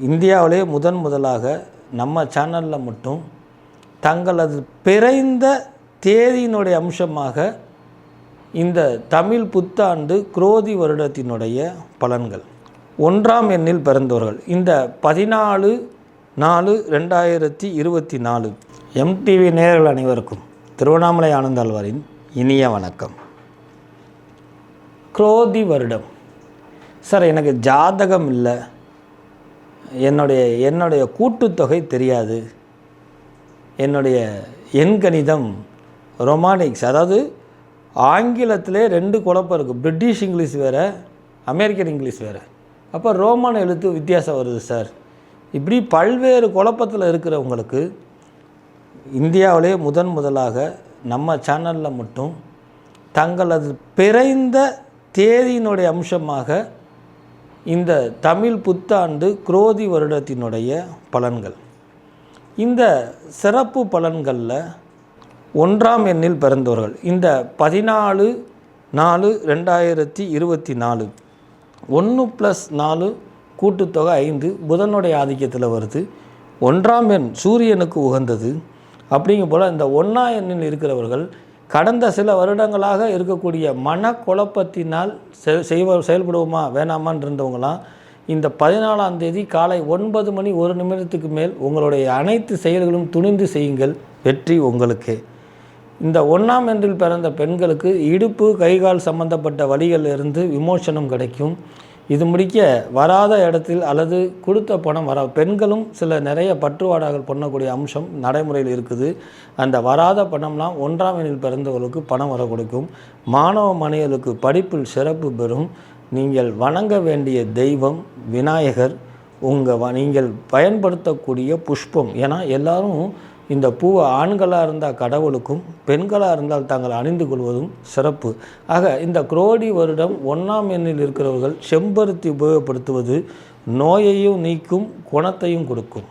இந்தியாவிலே முதன் முதலாக நம்ம சேனலில் மட்டும் தங்களது பிறந்த தேதியினுடைய அம்சமாக இந்த தமிழ் புத்தாண்டு குரோதி வருடத்தினுடைய பலன்கள். ஒன்றாம் எண்ணில் பிறந்தவர்கள். இந்த பதினாலு நாலு ரெண்டாயிரத்தி இருபத்தி நாலு. எம்டிவி நேர்கள் அனைவருக்கும் திருவண்ணாமலை ஆனந்தாழ்வாரின் இனிய வணக்கம். குரோதி வருடம். சார் எனக்கு ஜாதகம் இல்லை. என்னுடைய என்னுடைய கூட்டுத்தொகை தெரியாது. என்னுடைய எண்கணிதம் ரொமானிக்ஸ் அதாவது ஆங்கிலத்திலே ரெண்டு குழப்பம் இருக்குது பிரிட்டிஷ் இங்கிலீஷ் வேறு அமெரிக்கன் இங்கிலீஷ் வேறு. அப்போ ரோமான் எழுத்து வித்தியாசம் வருது சார் இப்படி பல்வேறு குழப்பத்தில் இருக்கிறவங்களுக்கு இந்தியாவிலே முதன் முதலாக நம்ம சேனலில் மட்டும் தங்களது பிறந்த தேதியினுடைய அம்சமாக இந்த தமிழ் புத்தாண்டு குரோதி வருடத்தினுடைய பலன்கள். இந்த சிறப்பு பலன்களில் ஒன்றாம் எண்ணில் பிறந்தவர்கள் இந்த பதினாலு நாலு ரெண்டாயிரத்தி இருபத்தி நாலு ஒன்று ப்ளஸ் நாலு கூட்டுத்தொகை ஐந்து புதனுடைய ஆதிக்கத்தில் வருது. ஒன்றாம் எண் சூரியனுக்கு உகந்தது. அப்படிங்கும் போல் இந்த ஒன்றா எண்ணில் இருக்கிறவர்கள் கடந்த சில வருடங்களாக இருக்கக்கூடிய மனக்குழப்பத்தினால் செ- செய்வ செயல்படுவோமா வேணாமான்னு இருந்தவங்களாம் இந்த பதினாலாம் தேதி காலை ஒன்பது மணி ஒரு நிமிடத்துக்கு மேல் உங்களுடைய அனைத்து செயல்களும் துணிந்து செய்யுங்கள் வெற்றி உங்களுக்கு. இந்த ஒன்றாம் என்றில் பிறந்த பெண்களுக்கு இடுப்பு கைகால் சம்பந்தப்பட்ட வழிகளில் இருந்து விமோசனம் கிடைக்கும். இது முடிக்க வராத இடத்தில் அல்லது கொடுத்த பணம் வர பெண்களும் சில நிறைய பற்றுவாடாகள் பண்ணக்கூடிய அம்சம் நடைமுறையில் இருக்குது. அந்த வராத பணம்லாம் ஒன்றாம் எண்ணில் பிறந்தவர்களுக்கு பணம் வர கொடுக்கும். மாணவ மணிகளுக்கு படிப்பில் சிறப்பு பெறும். நீங்கள் வணங்க வேண்டிய தெய்வம் விநாயகர் உங்கள் வ நீங்கள் பயன்படுத்தக்கூடிய புஷ்பம். ஏன்னா எல்லாரும் இந்த பூவை ஆண்களாக இருந்தால் கடவுளுக்கும் பெண்களாக இருந்தால் தாங்கள் அணிந்து கொள்வதும் சிறப்பு. ஆக இந்த குரோடி வருடம் ஒன்றாம் எண்ணில் இருக்கிறவர்கள் செம்பருத்தி உபயோகப்படுத்துவது நோயையும் நீக்கும் குணத்தையும் கொடுக்கும்.